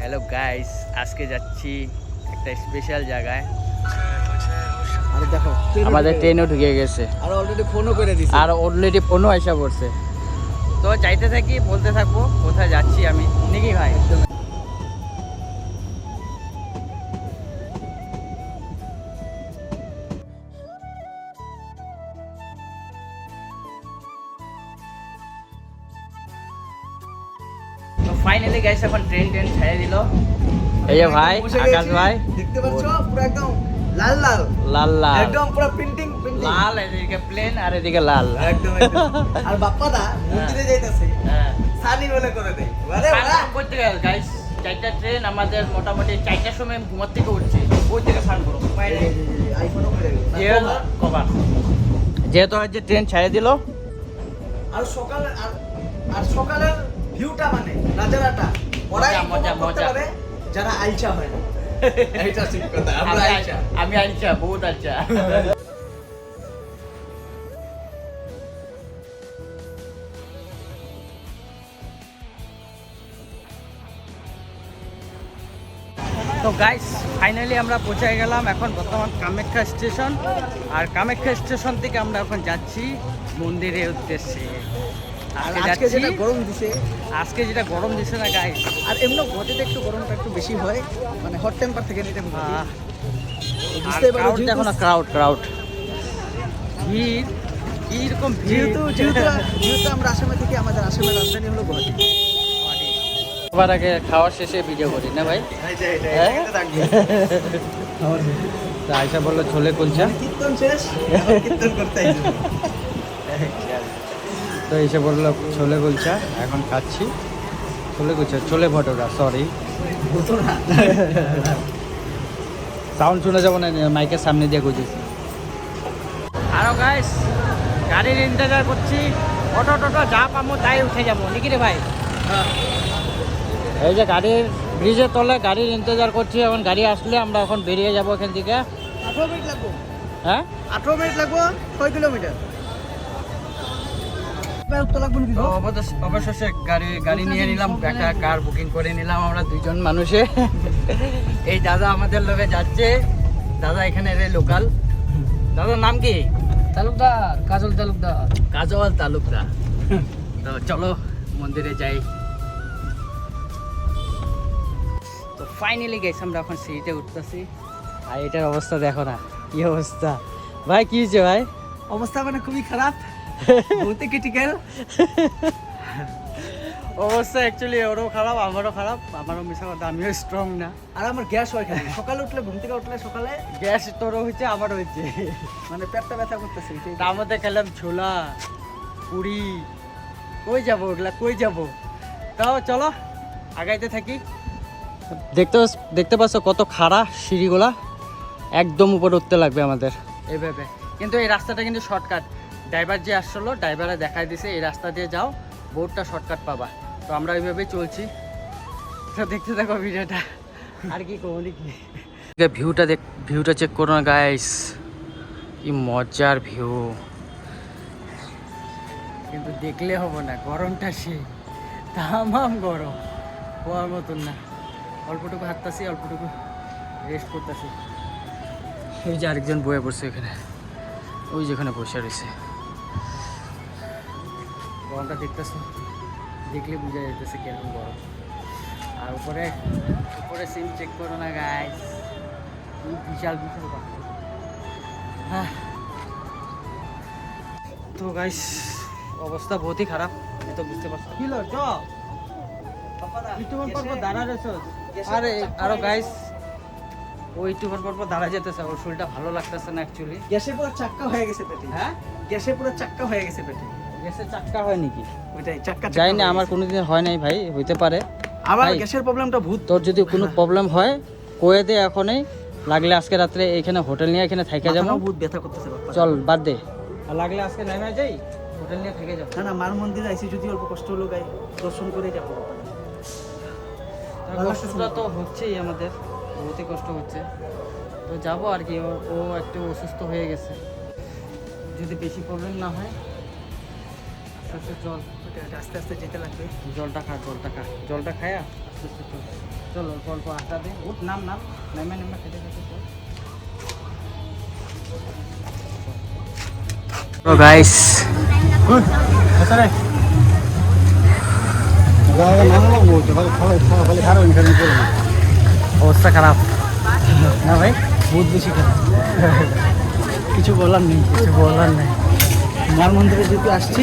Hello guys আজকে যাচ্ছি একটা স্পেশাল জায়গায়। আরে দেখো আমাদের ট্রেনও ঢুকে গেছে। আর অলরেডি ফোনও করে দিছি। আর অলরেডি ফোনও আসা পড়ছে। তো যাইতে থাকি বলতে থাকব কোথায় যাচ্ছি আমি? নাকি ভাই। দিল। এই যে ভাই আকাশ ভাই। দেখতে পাচ্ছ? পুরো একদম লাল লাল। লাল লাল। একদম পুরো প্রিন্টিং প্রিন্টিং লাল এদিকে প্লেন আর এদিকে লাল। একদম একদম। আর বাপ্পা মন্দিরে যাইতাছে। হ্যাঁ। সানি বলে করে দেয়। আরে বাহ করতে গেল গাইস চারটা ট্রেন আমাদের মোটামুটি চারটার সময় ঘুমার থেকে উঠছে। ওই থেকে স্নান করে। যেহেতু কভার যেহেতু আজ যে ট্রেন ছেড়ে দিল। আর সকালে আর আর সকালের ভিউটা মানে নাজারাটা ওরাই মজা, মজা, যারা আইচা হয়। এইটা ঠিক কথা আমরা আমি আইচা আমি আইছা বহুত তো গাইস ফাইনালি আমরা পৌঁছে গেলাম এখন বর্তমান কামাখ্যা স্টেশন। আর কামাখ্যা স্টেশন থেকে আমরা এখন যাচ্ছি মন্দিরের উদ্দেশ্যে। আর আজকে যেটা গরম দিছে। আজকে যেটা গরম দিছে না গাইস আর এমনি গতিতে একটু গরমটা একটু বেশি হয় মানে হট টেম্পার থেকে নিতে ক্রাউড দেখো না ক্রাউড ক্রাউড ভিড় কীরকম যেহেতু যেহেতু যেহেতু আমরা আসামে থেকে আমাদের আসামের রাজধানী হলো গুয়াহাটি। সবার আগে খাওয়ার শেষে ভিডিও করি না ভাই? হ্যাঁ? তো আয়সা বলল ছোলে কুলচা? কীর্তন শেষ কীর্তন করতে আইছি। তো এসে বলল ছোলে কুলচা এখন খাচ্ছি। ছোলে কুলচা ছোলে ভটোরা সরি। সাউন্ড শুনে যাব না মাইকের সামনে দিয়ে গুজেছি। আরও গাইস গাড়ির ইন্তজার করছি। অটো টোটো যা পাবো তাই উঠে যাব নাকি রে ভাই? এই যে গাড়ির ব্রিজের তলে গাড়ির ইন্তজার করছি এখন গাড়ি আসলে আমরা এখন বেরিয়ে যাব এখান থেকে। আঠারো মিনিট লাগবো। হ্যাঁ? আঠারো মিনিট লাগবো ছয় কিলোমিটার। অবশেষে গাড়ি গাড়ি নিয়ে নিলাম একটা কার বুকিং করে নিলাম আমরা দুইজন মানুষে। এই দাদা আমাদের লোকে যাচ্ছে। দাদা এখানে রে লোকাল দাদার নাম কি? তালুকদার কাজল তালুকদার। কাজল তালুকদার। তো চলো মন্দিরে যাই। তো ফাইনালি গেছি আমরা এখন সিঁড়িতে উঠতেছি। আর এটার অবস্থা দেখো না কি অবস্থা। ভাই কি হয়েছে ভাই? অবস্থা মানে খুবই খারাপ। বহুতে ক্রিটিক্যাল অবস্থা অ্যাকচুয়ালি ওরও খারাপ আমারও খারাপ আমারও মিশা কথা আমিও স্ট্রং না। আর আমার গ্যাস হয় খালি। সকালে উঠলে ঘুম থেকে উঠলে সকালে? গ্যাস তোরও হচ্ছে আমারও হচ্ছে মানে পেটটা ব্যথা করতেছে। তার মধ্যে খেলাম ছোলা পুরি। কই যাব ওগুলা? কই যাব? তাও চলো আগাইতে থাকি। দেখতে দেখতে পাচ্ছ কত খাড়া সিঁড়িগুলা। একদম উপরে উঠতে লাগবে আমাদের। এইভাবে কিন্তু এই রাস্তাটা কিন্তু শর্টকাট ড্রাইভার যে আসলো ড্রাইভারে দেখাই দিছে এই রাস্তা দিয়ে যাও বোর্ডটা শর্টকাট পাবা। তো আমরা ওইভাবেই চলছি। তো দেখতে থাকো ভিডিওটা। আর কি কমো নাকি ভিউটা দেখ ভিউটা চেক করো না গাইস কি মজার ভিউ। কিন্তু দেখলে হব না গরমটা সেই। তামাম গরম হওয়ার মতন না। অল্পটুকু হাঁটতাছি অল্পটুকু রেস্ট করতেছি। এই যে আরেকজন বয়ে পড়ছে এখানে। ওই যেখানে বসে রয়েছে। গরমটা দেখতেছি দেখলে বোঝা যাইতেছে কেমন গরম। আর উপরে উপরে সিম চেক করো না গাইস বিশাল বিশাল হ্যাঁ তো গাইস অবস্থা বহুতই খারাপ তো বুঝতে পারছি। কি লো পর পর দাঁড়া রয়েছে। আরে আরও গাইস ও পর পর দাঁড়া যেতেছে ওর শরীরটা ভালো লাগতেছে না অ্যাকচুয়ালি গ্যাসে পুরো চাক্কা হয়ে গেছে পেটে। হ্যাঁ? গ্যাসে পুরো চাক্কা হয়ে গেছে পেটে। গ্যাসের চাক্কা হয় নাকি? ওইটাই চাক্কা জানি না আমার কোনোদিন হয় নাই ভাই হইতে পারে। আমার ভাই। গ্যাসের প্রবলেমটা ভূত। তোর যদি কোনো প্রবলেম হয় কয়ে দে এখনই। লাগলে আজকে রাত্রে এখানে হোটেল নিয়ে এখানে থাইকা যাব। ভূত ব্যথা করতেছে চল বাদ দে। আর লাগলে আজকে নেমে যাই হোটেল নিয়ে থেকে যাব। না না মার মন্দিরে আইসি যদি অল্প কষ্ট হলো গাই দর্শন করে যাব। কষ্টটা তো হচ্ছেই আমাদের বহুতই কষ্ট হচ্ছে। তো যাব আর কি ও একটু অসুস্থ হয়ে গেছে। যদি বেশি প্রবলেম না হয় আস্তে আস্তে আস্তে আস্তে যেতে লাগবে। জলটা খা জলটা খা। জলটা খায়া? আস্তে আস্তে চল চলো অল্প অল্প আটা দে। উঠ নাম নাম। নেমে নেমে খেতে খেতে চল। তো গাইস অবস্থা খারাপ। না ভাই বহুত বেশি খারাপ। কিছু বলার নেই। কিছু বলার নেই। মার মন্দিরে যেহেতু আসছি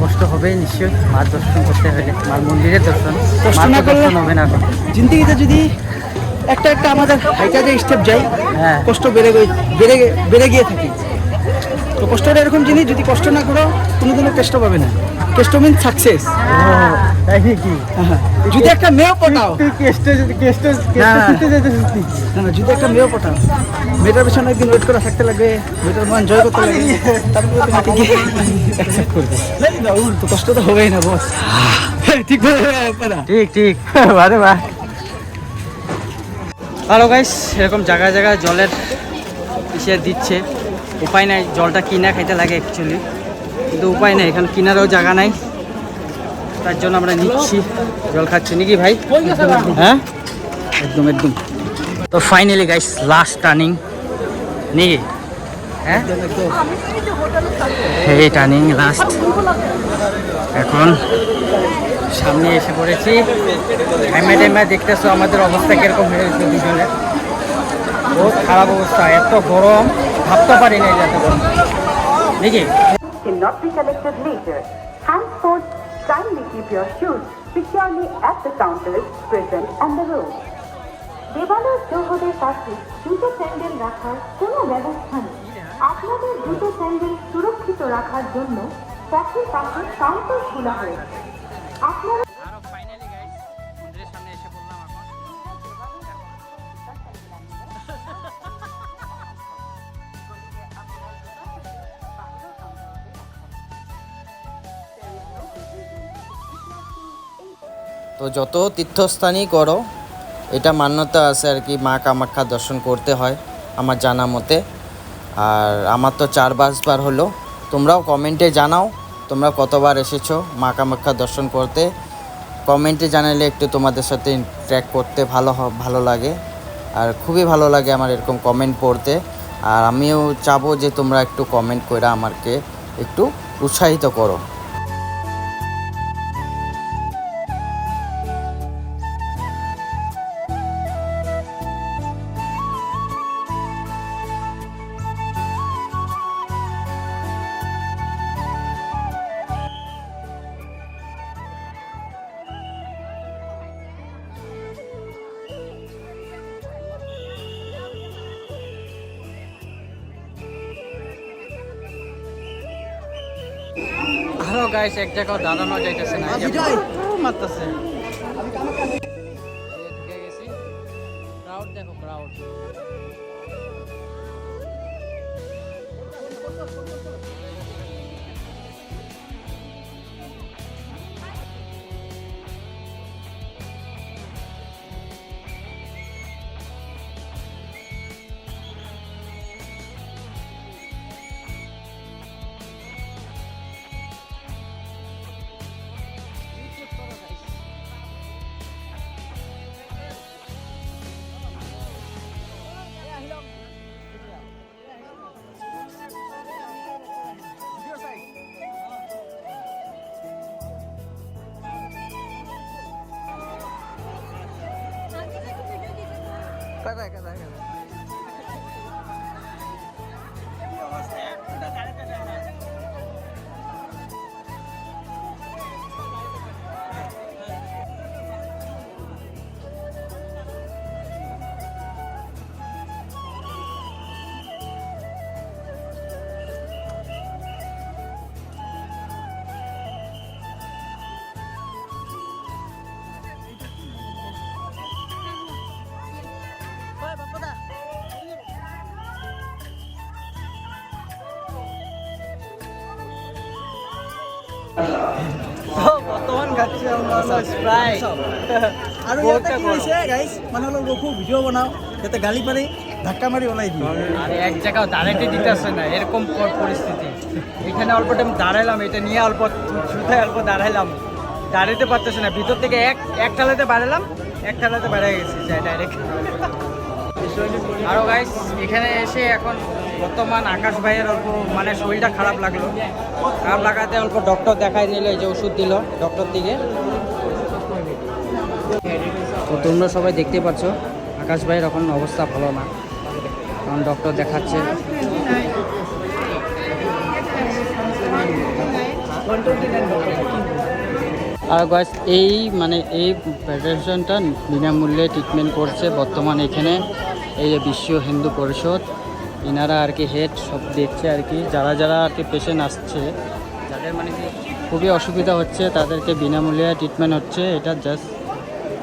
কষ্ট হবে নিশ্চয়ই মার দর্শন করতে হলে মার মন্দিরের দর্শন কষ্ট না করলে- হবে না। জিন্দিগিতে যদি একটা একটা আমাদের হাইটাতে স্টেপ যাই হ্যাঁ। কষ্ট বেড়ে গিয়ে বেড়ে বেড়ে গিয়ে থাকি তো কষ্টটা এরকম জিনিস যদি কষ্ট না করো কোনোদিনও কষ্ট পাবে না। কষ্ট মিন সাকসেস তাই নাকি? যদি একটা মেয়েও পটাও। কেষ্ট কেষ্ট না। যদি একটা মেয়েও পটাও। মেয়েটার পেছনে একদিন ওয়েট করে থাকতে লাগবে মেয়েটার মন জয় করতে লাগবে তারপরে তোমাকে গিয়ে অ্যাকসেপ্ট করবে। তো কষ্ট তো হবেই না বস ঠিক ঠিক ঠিক। বারে বা হ্যালো গাইস এরকম জায়গায় জায়গায় জলের ইসে দিচ্ছে। উপায় নাই, জলটা কিনা খাইতে লাগে অ্যাকচুয়ালি কিন্তু উপায় নেই, এখানে কিনারও জায়গা নাই। তার জন্য আমরা নিচ্ছি, জল খাচ্ছি। নাকি ভাই? হ্যাঁ? একদম একদম। তো ফাইনালি গাইস লাস্ট টার্নিং নাকি? হ্যাঁ? এই টার্নিং লাস্ট এখন সামনে এসে পড়েছি। টাইমে টাইমে, দেখতেছো আমাদের অবস্থা কীরকম হয়ে গেছে বহুত খারাপ অবস্থা, এত গরম। ভাবতে পারি না এটা তো নাকি আপনাদের জুতো স্যান্ডেল সুরক্ষিত রাখার জন্য প্যাকের পাশে কাউন্টার খোলা হয়েছে। আপনারা তো যত তীর্থস্থানই করো, এটা মান্যতা আছে আর কি, মা কামাখ্যা দর্শন করতে হয় আমার জানা মতে। আর আমার তো চার পাঁচবার হলো। তোমরাও কমেন্টে জানাও, তোমরা কতবার এসেছ মা কামাখ্যা দর্শন করতে। কমেন্টে জানালে একটু তোমাদের সাথে ট্র্যাক করতে ভালো ভালো লাগে। আর খুবই ভালো লাগে আমার এরকম কমেন্ট পড়তে। আর আমিও চাবো যে তোমরা একটু কমেন্ট করে আমাকে একটু উৎসাহিত করো। আরও গাইস এক জায়গায় দাঁড়ানো যাইতেছে না! মারতেছে। ঢুকে গেছি। ক্রাউড দেখো ক্রাউড বর্তমান খাচ্ছি আমরা স্প্রাইট আৰু ইয়াতে কি হৈছে গাইছ মানে অলপ ৰখো ভিডিঅ' বনাওঁ যাতে গালি পাৰি ধাক্কা মাৰি ওলাই দিওঁ আরে এক জায়গায় দাঁড়াইতে দিতেছে না এরকম পরিস্থিতি। এখানে অল্প টাইম দাঁড়াইলাম এটা নিয়ে অল্প ছুটে অল্প দাঁড়াইলাম। দাঁড়াইতে পারতেছে না ভিতর থেকে এক এক ঠালাতে বাড়ালাম এক ঠান্ডাতে বেড়ে গেছি যাই ডাইরেক্ট আরও গাইস এখানে এসে এখন বর্তমান আকাশ ভাইয়ের অল্প মানে শরীরটা খারাপ লাগল। খারাপ লাগাতে অল্প ডক্টর দেখাই নিল এই যে ওষুধ দিল ডক্টর দিকে। তো তোমরা সবাই দেখতে পাচ্ছ, আকাশ ভাইয়ের এখন অবস্থা ভালো না। কারণ ডক্টর দেখাচ্ছে। আর গাছ এই মানে এই ফেডারেশনটা বিনামূল্যে ট্রিটমেন্ট করছে বর্তমান এখানে। এই যে বিশ্ব হিন্দু পরিষদ। এনারা আর কি হেড সব দেখছে আর কি। যারা যারা আর কি পেশেন্ট আসছে, যাদের মানে কি খুবই অসুবিধা হচ্ছে, তাদেরকে বিনামূল্যে ট্রিটমেন্ট হচ্ছে। এটা জাস্ট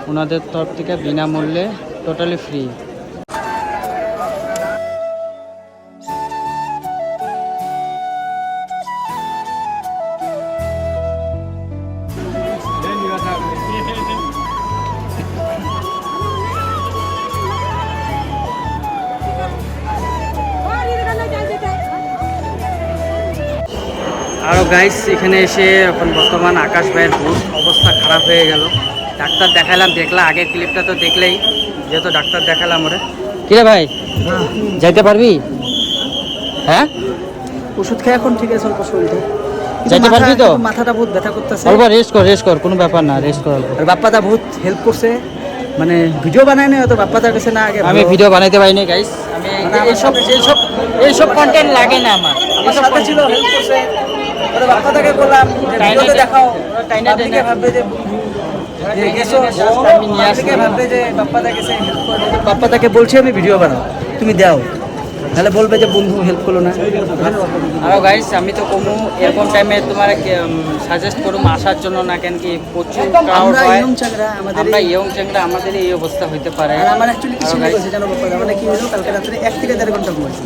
ওনাদের তরফ থেকে বিনামূল্যে টোটালি ফ্রি গাইস এখানে এসে এখন বর্তমান আকাশ ভাইয়ের খুব অবস্থা খারাপ হয়ে গেল। ডাক্তার দেখালাম দেখলাম আগের ক্লিপটা তো দেখলেই যেহেতু ডাক্তার দেখালাম ওরে। কিরে ভাই? যাইতে পারবি? হ্যাঁ? ওষুধ খেয়ে এখন ঠিক আছে অল্প শরীরটা যাইতে পারবি তো? মাথাটা বহুত ব্যথা করতেছে। অল্প রেস্ট কর রেস্ট কর কোনো ব্যাপার না রেস্ট কর। আর বাপ্পাদা বহুত হেল্প করছে। মানে ভিডিও বানায় না হয়তো বাপ্পাদার কাছে না আগে আমি। ভিডিও বানাইতে পারিনি গাইস আমি এই- আমার এইসব এইসব এইসব কন্টেন্ট লাগে না আমার। আমার সাথে ছিল হেল্প করছে। বাপ্পাদাকে বললাম যে ভিডিওতে দেখাও। পাবলিকে ভাববে যে করে বাপ্পাদাকে বলছি আমি ভিডিও বানাও। তুমি দাও। তাহলে বলবে যে বন্ধু হেল্প করল না। আরও গাইস আমি তো কমু এরকম টাইমে তোমার সাজেস্ট করুম আসার জন্য না কেন কি প্রচুর ক্রাউড হয়। ইয়ং আমাদের আমরা এই- ইয়ং চ্যাংরা আমাদের এই অবস্থা হইতে পারে। আর আমার অ্যাকচুয়ালি কিছু নেই জানো মানে কি হলো কালকে রাত্রে এক থেকে দেড় ঘণ্টা ঘুমাইছি।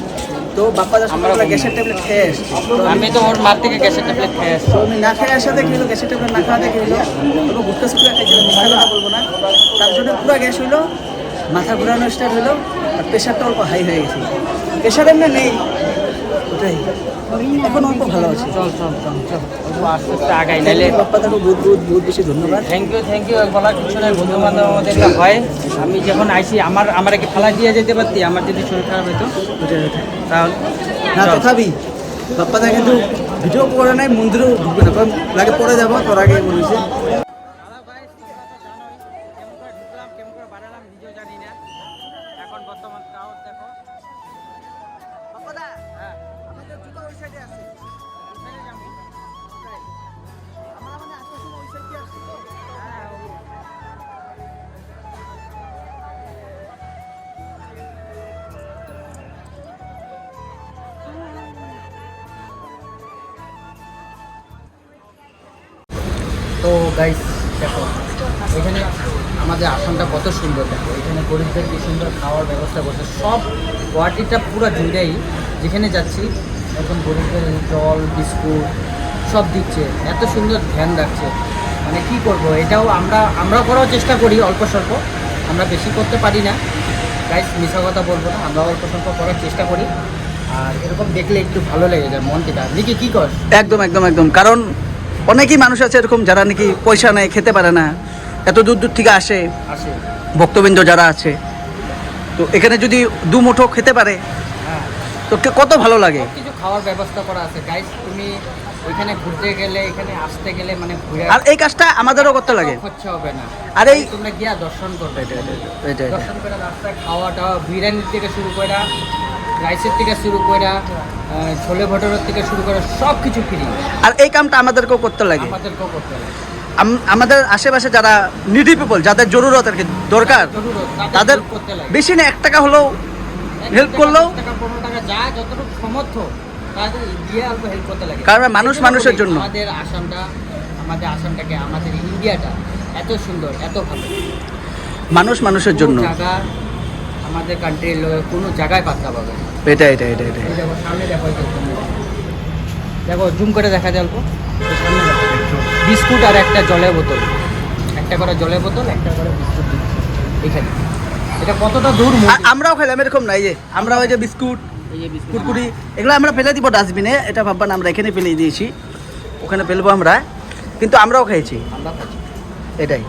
তো বাপ্পাদা আমরা গ্যাসের ট্যাবলেট খেয়ে এসছি। আমি তো ওর মার থেকে গ্যাসের ট্যাবলেট খেয়ে আসছি তো আমি না খেয়ে আসা দেখে হলো গ্যাসের ট্যাবলেট না খাওয়া দেখে হলো এবং গুটকা সুটকা খাইছিলাম মিথ্যা কথা বলব না। তার জন্য পুরো গ্যাস হইল মাথা ঘুরানো স্টার্ট হলো আর প্রেশারটা অল্প হাই হয়ে গেছে। প্রেশার এমনি নেই। ওটাই এখন অল্প ভালো আছে। চল চল চল চল। অল্প আস্তে আস্তে আগাই নাইলে বাপ্পাদাকে বহুত বহুত বহুত বেশি ধন্যবাদ। থ্যাংক ইউ থ্যাংক ইউ বলার কিছু নাই বন্ধু বান্ধব আমাদের হয় আমি যখন আইছি আমার আমার কি ফেলা দিয়ে যেতে পারতি আমার যদি শরীর খারাপ হতো ওটাই তাহলে না। তথাপি বাপ্পাদা কিন্তু ভিডিও করে নাই মন্দিরেও ঢুকবে না। কারণ লাগে পরে যাব তোর আগে মনে হয়েছে। এখন বর্তমান দেখো। হ্যাঁ, ওইখানে যাব। হ্যাঁ, ও- তো গাইস দেখো এখানে আমাদের আসামটা কত সুন্দর দেখো। এখানে গরিবদের কি সুন্দর খাওয়ার ব্যবস্থা করছে। সব গুয়াহাটিটা পুরো জুড়েই। যেখানে যাচ্ছি, এখন গরিবদের জল, বিস্কুট সব দিচ্ছে। এত সুন্দর ধ্যান রাখছে। মানে কি করব? এটাও আমরা, আমরাও করার চেষ্টা করি অল্প স্বল্প। আমরা বেশি করতে পারি না। গাইস মিশা কথা বলব না। আমরা অল্প স্বল্প করার চেষ্টা করি। আর এরকম দেখলে একটু ভালো লেগে যায় মন থেকে নাকি, কি কর? একদম একদম একদম। কারণ অনেকেই মানুষ আছে এরকম যারা নাকি পয়সা নেয় খেতে পারে না। এত দূর দূর থেকে আসে আসে। ভক্তবৃন্দ যারা আছে। তো এখানে যদি দু মুঠো খেতে পারে হ্যাঁ। তো কত ভালো লাগে? কিছু খাওয়ার ব্যবস্থা করা আছে। গাইস তুমি ওইখানে ঘুরতে গেলে এখানে আসতে গেলে মানে ঘুরে আর এই কাজটা আমাদেরও করতে লাগে। খরচা হবে না। আর এই- তোমরা গিয়া দর্শন করবে। এটা, এটা। দর্শন করে রাস্তায় খাওয়া টাওয়া বিরিয়ানির থেকে শুরু করে রাইসের থেকে শুরু করে ছোলে ভটোরের থেকে শুরু করে সব কিছু ফ্রি আর এই কামটা আমাদেরকেও করতে লাগে। আমাদেরকেও করতে আম- আমাদের আশেপাশে যারা নিডি পিপল যাদের জরুরত আর কি দরকার তাদের বেশি না এক টাকা হলেও হেল্প করলেও- কারণ মানুষ মানুষের জন্য। আমাদের আসামটা আমাদের আসামটাকে আমাদের ইন্ডিয়াটা এত সুন্দর এত ভালো। মানুষ মানুষের জন্য। আমাদের কান্ট্রির কোনো জায়গায় পাত্তা পাবে এটা এটা এটা এটা দেখো সামনে দেখো দেখো। জুম করে দেখা যায় অল্প। সামনে। বিস্কুট আর একটা জলের বোতল। একটা করে জলের বোতল একটা করে বিস্কুট দিচ্ছে এখানে। এটা কতটা দূর আমরাও খেলাম এরকম নাই যে আমরা ওই যে বিস্কুট কুরকুরি এগুলো আমরা ফেলে দিব ডাস্টবিনে এটা ভাববেন আমরা এখানে ফেলে দিয়েছি। ওখানে ফেলব আমরা। কিন্তু আমরাও খেয়েছি। এটাই।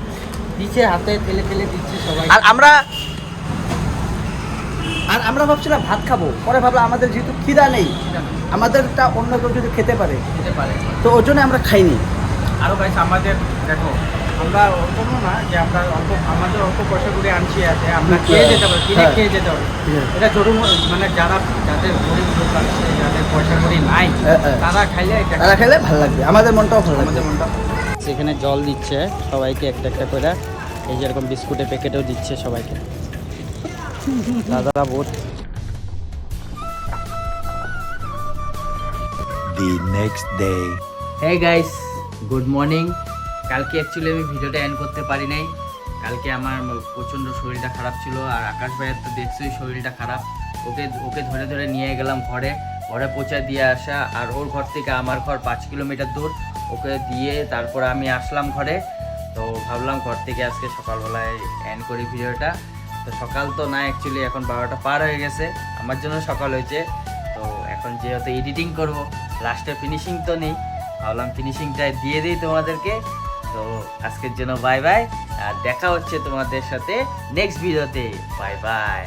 দিচ্ছে হাতে ফেলে ফেলে দিচ্ছে সবাই। আর আমরা আর আমরা ভাবছিলাম ভাত খাব। পরে ভাবলাম আমাদের যেহেতু খিদা নেই আমাদেরটা অন্য কেউ যদি খেতে পারে খেতে পারে। তো ওই জন্য আমরা খাইনি। আরও গাইস আমাদের দেখো আমরা অল্প না যে আমরা অল্প আমাদের অল্প পয়সা করে আনছি আছে আমরা খেয়ে যেতে পারি কিনে হ্যাঁ। খেয়ে যেতে পারি হ্যাঁ। এটা জরুর মানে যারা যাদের গরিব লোক আছে যাদের পয়সা করে নাই হ্যাঁ, হ্যাঁ। তারা খাইলে তারা খেলে ভালো লাগবে আমাদের মনটাও ভালো আমাদের মনটা সেখানে জল দিচ্ছে সবাইকে একটা একটা করে এই যেরকম বিস্কুটের প্যাকেটও দিচ্ছে সবাইকে দাদারা বহুত the next day. Hey guys good morning. কালকে অ্যাকচুয়ালি আমি ভিডিওটা এন্ড করতে পারি নাই। কালকে আমার প্রচণ্ড শরীরটা খারাপ ছিল আর আকাশ ভাইয়ের তো দেখছোই শরীরটা খারাপ। ওকে ওকে ধরে ধরে নিয়ে গেলাম ঘরে। ঘরে পৌঁছে দিয়ে আসা আর ওর ঘর থেকে আমার ঘর পাঁচ কিলোমিটার দূর। ওকে দিয়ে তারপর আমি আসলাম ঘরে। তো ভাবলাম ঘর থেকে আজকে সকালবেলায় এন্ড করি ভিডিওটা। তো সকাল তো না অ্যাকচুয়ালি এখন বারোটা পার হয়ে গেছে। আমার জন্য সকাল হয়েছে। তো এখন যেহেতু এডিটিং করব লাস্টে ফিনিশিং তো নেই। ভাবলাম ফিনিশিংটা দিয়ে দিই তোমাদেরকে। তো আজকের জন্য বাই বাই আর দেখা হচ্ছে তোমাদের সাথে নেক্সট ভিডিওতে বাই বাই